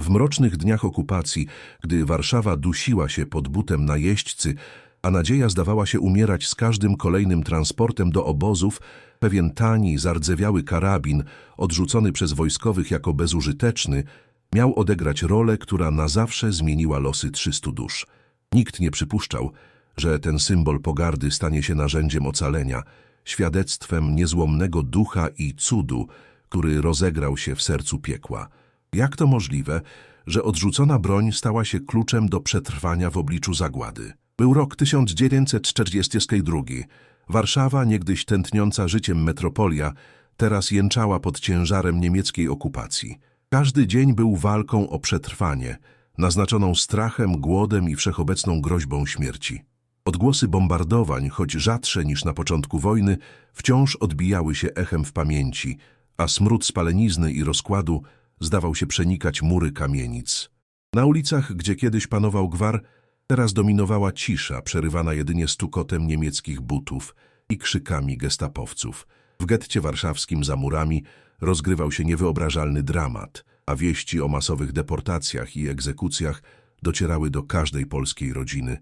W mrocznych dniach okupacji, gdy Warszawa dusiła się pod butem najeźdźcy, a nadzieja zdawała się umierać z każdym kolejnym transportem do obozów, pewien tani, zardzewiały karabin, odrzucony przez wojskowych jako bezużyteczny, miał odegrać rolę, która na zawsze zmieniła losy 300 dusz. Nikt nie przypuszczał, że ten symbol pogardy stanie się narzędziem ocalenia, świadectwem niezłomnego ducha i cudu, który rozegrał się w sercu piekła. Jak to możliwe, że odrzucona broń stała się kluczem do przetrwania w obliczu zagłady? Był rok 1942. Warszawa, niegdyś tętniąca życiem metropolia, teraz jęczała pod ciężarem niemieckiej okupacji. Każdy dzień był walką o przetrwanie, naznaczoną strachem, głodem i wszechobecną groźbą śmierci. Odgłosy bombardowań, choć rzadsze niż na początku wojny, wciąż odbijały się echem w pamięci, a smród spalenizny i rozkładu zdawał się przenikać mury kamienic. Na ulicach, gdzie kiedyś panował gwar, teraz dominowała cisza, przerywana jedynie stukotem niemieckich butów i krzykami gestapowców. W getcie warszawskim za murami rozgrywał się niewyobrażalny dramat, a wieści o masowych deportacjach i egzekucjach docierały do każdej polskiej rodziny,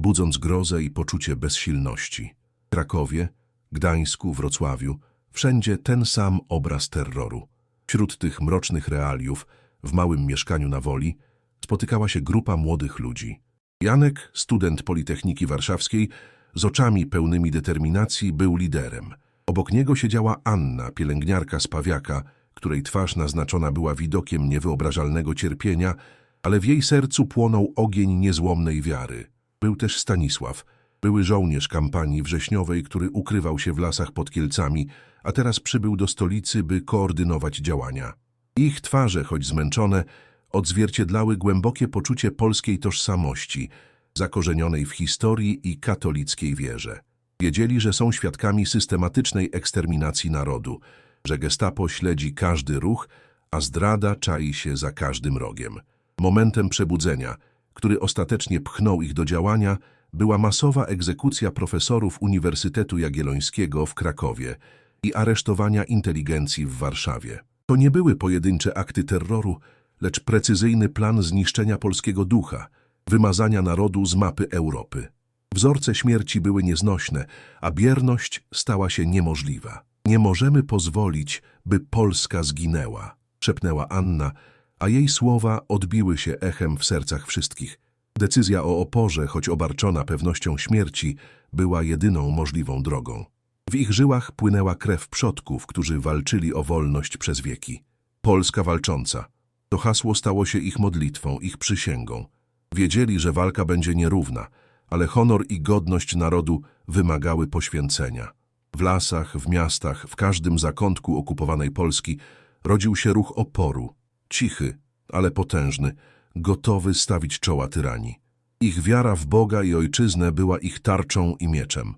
budząc grozę i poczucie bezsilności. W Krakowie, Gdańsku, Wrocławiu, wszędzie ten sam obraz terroru. Wśród tych mrocznych realiów, w małym mieszkaniu na Woli, spotykała się grupa młodych ludzi. Janek, student Politechniki Warszawskiej, z oczami pełnymi determinacji był liderem. Obok niego siedziała Anna, pielęgniarka z Pawiaka, której twarz naznaczona była widokiem niewyobrażalnego cierpienia, ale w jej sercu płonął ogień niezłomnej wiary. Był też Stanisław, były żołnierz kampanii wrześniowej, który ukrywał się w lasach pod Kielcami, a teraz przybył do stolicy, by koordynować działania. Ich twarze, choć zmęczone, odzwierciedlały głębokie poczucie polskiej tożsamości, zakorzenionej w historii i katolickiej wierze. Wiedzieli, że są świadkami systematycznej eksterminacji narodu, że gestapo śledzi każdy ruch, a zdrada czai się za każdym rogiem. Momentem przebudzenia, który ostatecznie pchnął ich do działania, była masowa egzekucja profesorów Uniwersytetu Jagiellońskiego w Krakowie i aresztowania inteligencji w Warszawie. To nie były pojedyncze akty terroru, lecz precyzyjny plan zniszczenia polskiego ducha, wymazania narodu z mapy Europy. Wzorce śmierci były nieznośne, a bierność stała się niemożliwa. Nie możemy pozwolić, by Polska zginęła, szepnęła Anna, a jej słowa odbiły się echem w sercach wszystkich. Decyzja o oporze, choć obarczona pewnością śmierci, była jedyną możliwą drogą. W ich żyłach płynęła krew przodków, którzy walczyli o wolność przez wieki. Polska walcząca. To hasło stało się ich modlitwą, ich przysięgą. Wiedzieli, że walka będzie nierówna, ale honor i godność narodu wymagały poświęcenia. W lasach, w miastach, w każdym zakątku okupowanej Polski rodził się ruch oporu, cichy, ale potężny, gotowy stawić czoła tyranii. Ich wiara w Boga i ojczyznę była ich tarczą i mieczem.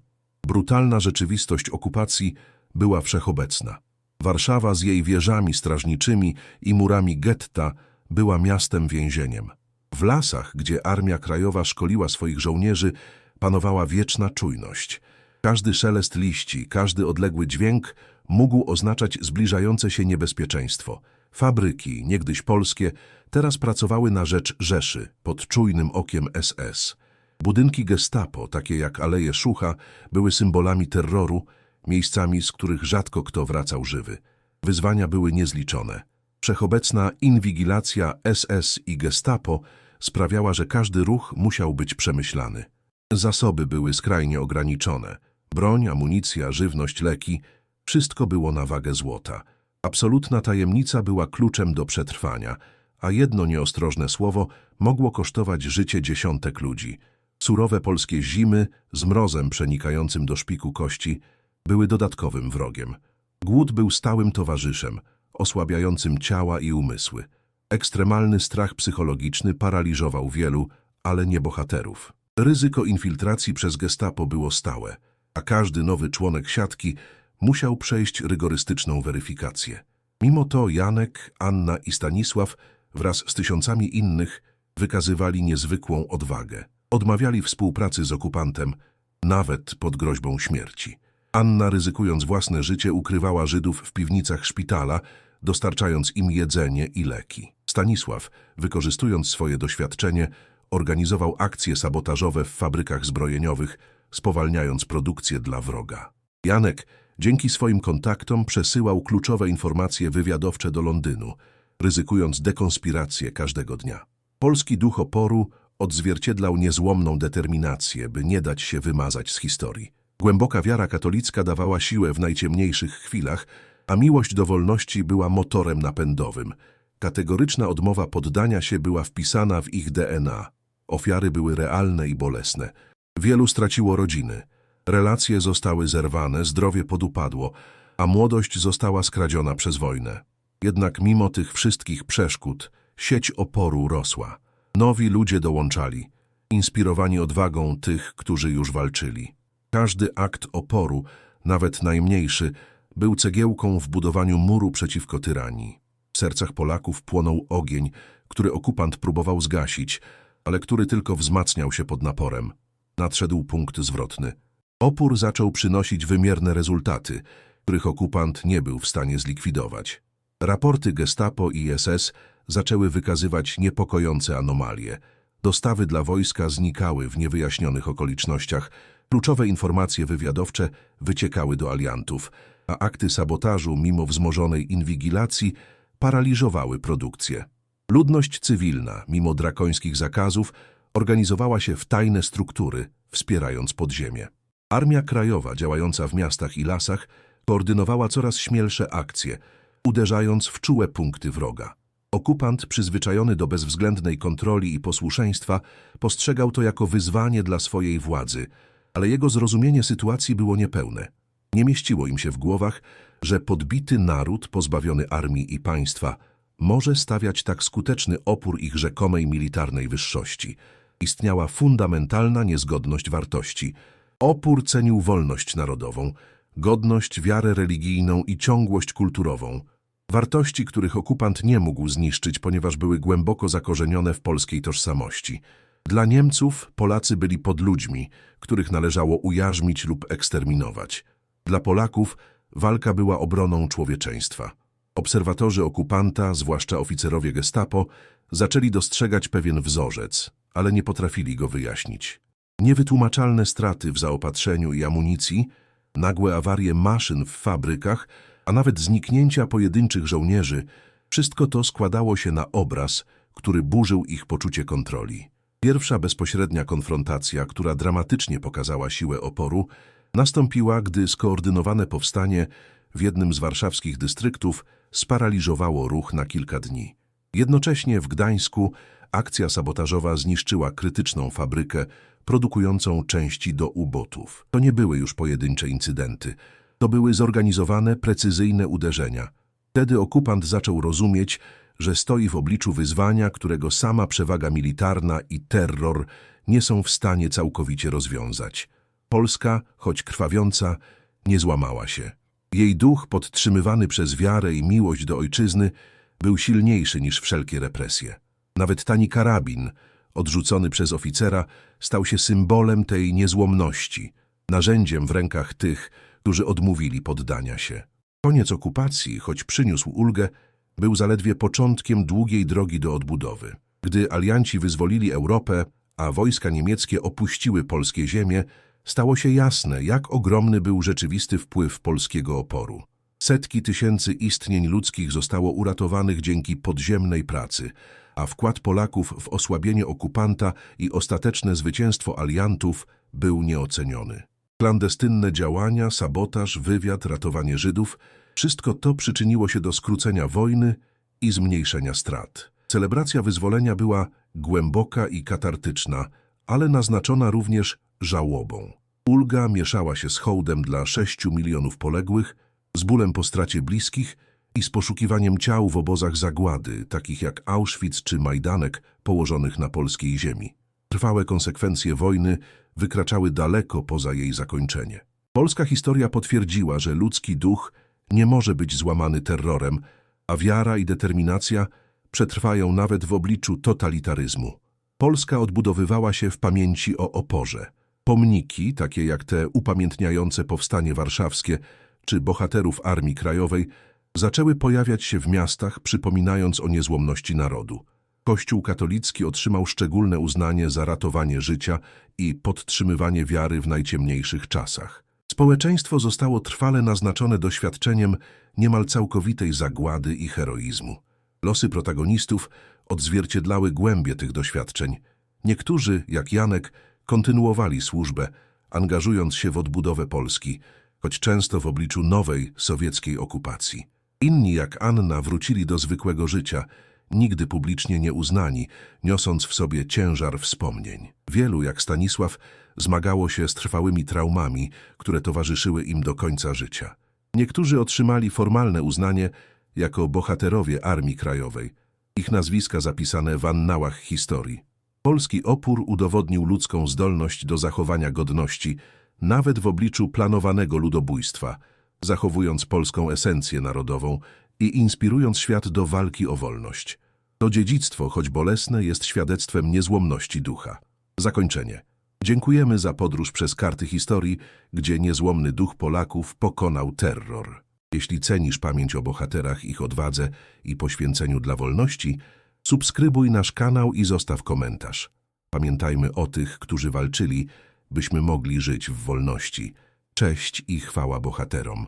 Brutalna rzeczywistość okupacji była wszechobecna. Warszawa z jej wieżami strażniczymi i murami getta była miastem więzieniem. W lasach, gdzie Armia Krajowa szkoliła swoich żołnierzy, panowała wieczna czujność. Każdy szelest liści, każdy odległy dźwięk mógł oznaczać zbliżające się niebezpieczeństwo. Fabryki, niegdyś polskie, teraz pracowały na rzecz Rzeszy, pod czujnym okiem SS. Budynki gestapo, takie jak Aleje Szucha, były symbolami terroru, miejscami, z których rzadko kto wracał żywy. Wyzwania były niezliczone. Wszechobecna inwigilacja SS i gestapo sprawiała, że każdy ruch musiał być przemyślany. Zasoby były skrajnie ograniczone. Broń, amunicja, żywność, leki – wszystko było na wagę złota. Absolutna tajemnica była kluczem do przetrwania, a jedno nieostrożne słowo mogło kosztować życie dziesiątek ludzi. Surowe polskie zimy, z mrozem przenikającym do szpiku kości, były dodatkowym wrogiem. Głód był stałym towarzyszem, osłabiającym ciała i umysły. Ekstremalny strach psychologiczny paraliżował wielu, ale nie bohaterów. Ryzyko infiltracji przez gestapo było stałe, a każdy nowy członek siatki musiał przejść rygorystyczną weryfikację. Mimo to Janek, Anna i Stanisław wraz z tysiącami innych wykazywali niezwykłą odwagę. Odmawiali współpracy z okupantem, nawet pod groźbą śmierci. Anna, ryzykując własne życie, ukrywała Żydów w piwnicach szpitala, dostarczając im jedzenie i leki. Stanisław, wykorzystując swoje doświadczenie, organizował akcje sabotażowe w fabrykach zbrojeniowych, spowalniając produkcję dla wroga. Janek, dzięki swoim kontaktom, przesyłał kluczowe informacje wywiadowcze do Londynu, ryzykując dekonspirację każdego dnia. Polski duch oporu odzwierciedlał niezłomną determinację, by nie dać się wymazać z historii. Głęboka wiara katolicka dawała siłę w najciemniejszych chwilach, a miłość do wolności była motorem napędowym. Kategoryczna odmowa poddania się była wpisana w ich DNA. Ofiary były realne i bolesne. Wielu straciło rodziny. Relacje zostały zerwane, zdrowie podupadło, a młodość została skradziona przez wojnę. Jednak mimo tych wszystkich przeszkód, sieć oporu rosła. Nowi ludzie dołączali, inspirowani odwagą tych, którzy już walczyli. Każdy akt oporu, nawet najmniejszy, był cegiełką w budowaniu muru przeciwko tyranii. W sercach Polaków płonął ogień, który okupant próbował zgasić, ale który tylko wzmacniał się pod naporem. Nadszedł punkt zwrotny. Opór zaczął przynosić wymierne rezultaty, których okupant nie był w stanie zlikwidować. Raporty Gestapo i SS zaczęły wykazywać niepokojące anomalie. Dostawy dla wojska znikały w niewyjaśnionych okolicznościach, kluczowe informacje wywiadowcze wyciekały do aliantów, a akty sabotażu, mimo wzmożonej inwigilacji, paraliżowały produkcję. Ludność cywilna, mimo drakońskich zakazów, organizowała się w tajne struktury, wspierając podziemie. Armia Krajowa, działająca w miastach i lasach, koordynowała coraz śmielsze akcje, uderzając w czułe punkty wroga. Okupant, przyzwyczajony do bezwzględnej kontroli i posłuszeństwa, postrzegał to jako wyzwanie dla swojej władzy, ale jego zrozumienie sytuacji było niepełne. Nie mieściło im się w głowach, że podbity naród pozbawiony armii i państwa może stawiać tak skuteczny opór ich rzekomej militarnej wyższości. Istniała fundamentalna niezgodność wartości. Opór cenił wolność narodową, godność, wiarę religijną i ciągłość kulturową. Wartości, których okupant nie mógł zniszczyć, ponieważ były głęboko zakorzenione w polskiej tożsamości. Dla Niemców Polacy byli podludźmi, których należało ujarzmić lub eksterminować. Dla Polaków walka była obroną człowieczeństwa. Obserwatorzy okupanta, zwłaszcza oficerowie gestapo, zaczęli dostrzegać pewien wzorzec, ale nie potrafili go wyjaśnić. Niewytłumaczalne straty w zaopatrzeniu i amunicji, nagłe awarie maszyn w fabrykach, a nawet zniknięcia pojedynczych żołnierzy, wszystko to składało się na obraz, który burzył ich poczucie kontroli. Pierwsza bezpośrednia konfrontacja, która dramatycznie pokazała siłę oporu, nastąpiła, gdy skoordynowane powstanie w jednym z warszawskich dystryktów sparaliżowało ruch na kilka dni. Jednocześnie w Gdańsku akcja sabotażowa zniszczyła krytyczną fabrykę produkującą części do ubotów. To nie były już pojedyncze incydenty. To były zorganizowane, precyzyjne uderzenia. Wtedy okupant zaczął rozumieć, że stoi w obliczu wyzwania, którego sama przewaga militarna i terror nie są w stanie całkowicie rozwiązać. Polska, choć krwawiąca, nie złamała się. Jej duch, podtrzymywany przez wiarę i miłość do ojczyzny, był silniejszy niż wszelkie represje. Nawet tani karabin, odrzucony przez oficera, stał się symbolem tej niezłomności, narzędziem w rękach tych, którzy odmówili poddania się. Koniec okupacji, choć przyniósł ulgę, był zaledwie początkiem długiej drogi do odbudowy. Gdy alianci wyzwolili Europę, a wojska niemieckie opuściły polskie ziemie, stało się jasne, jak ogromny był rzeczywisty wpływ polskiego oporu. Setki tysięcy istnień ludzkich zostało uratowanych dzięki podziemnej pracy, a wkład Polaków w osłabienie okupanta i ostateczne zwycięstwo aliantów był nieoceniony. Klandestynne działania, sabotaż, wywiad, ratowanie Żydów – wszystko to przyczyniło się do skrócenia wojny i zmniejszenia strat. Celebracja wyzwolenia była głęboka i katartyczna, ale naznaczona również żałobą. Ulga mieszała się z hołdem dla sześciu milionów poległych, z bólem po stracie bliskich i z poszukiwaniem ciał w obozach zagłady, takich jak Auschwitz czy Majdanek, położonych na polskiej ziemi. Trwałe konsekwencje wojny wykraczały daleko poza jej zakończenie. Polska historia potwierdziła, że ludzki duch nie może być złamany terrorem, a wiara i determinacja przetrwają nawet w obliczu totalitaryzmu. Polska odbudowywała się w pamięci o oporze. Pomniki, takie jak te upamiętniające powstanie warszawskie czy bohaterów Armii Krajowej, zaczęły pojawiać się w miastach, przypominając o niezłomności narodu. Kościół katolicki otrzymał szczególne uznanie za ratowanie życia i podtrzymywanie wiary w najciemniejszych czasach. Społeczeństwo zostało trwale naznaczone doświadczeniem niemal całkowitej zagłady i heroizmu. Losy protagonistów odzwierciedlały głębie tych doświadczeń. Niektórzy, jak Janek, kontynuowali służbę, angażując się w odbudowę Polski, choć często w obliczu nowej sowieckiej okupacji. Inni, jak Anna, wrócili do zwykłego życia, nigdy publicznie nie uznani, niosąc w sobie ciężar wspomnień. Wielu, jak Stanisław, zmagało się z trwałymi traumami, które towarzyszyły im do końca życia. Niektórzy otrzymali formalne uznanie jako bohaterowie Armii Krajowej, ich nazwiska zapisane w annałach historii. Polski opór udowodnił ludzką zdolność do zachowania godności, nawet w obliczu planowanego ludobójstwa, zachowując polską esencję narodową i inspirując świat do walki o wolność. To dziedzictwo, choć bolesne, jest świadectwem niezłomności ducha. Zakończenie. Dziękujemy za podróż przez karty historii, gdzie niezłomny duch Polaków pokonał terror. Jeśli cenisz pamięć o bohaterach, ich odwadze i poświęceniu dla wolności, subskrybuj nasz kanał i zostaw komentarz. Pamiętajmy o tych, którzy walczyli, byśmy mogli żyć w wolności. Cześć i chwała bohaterom.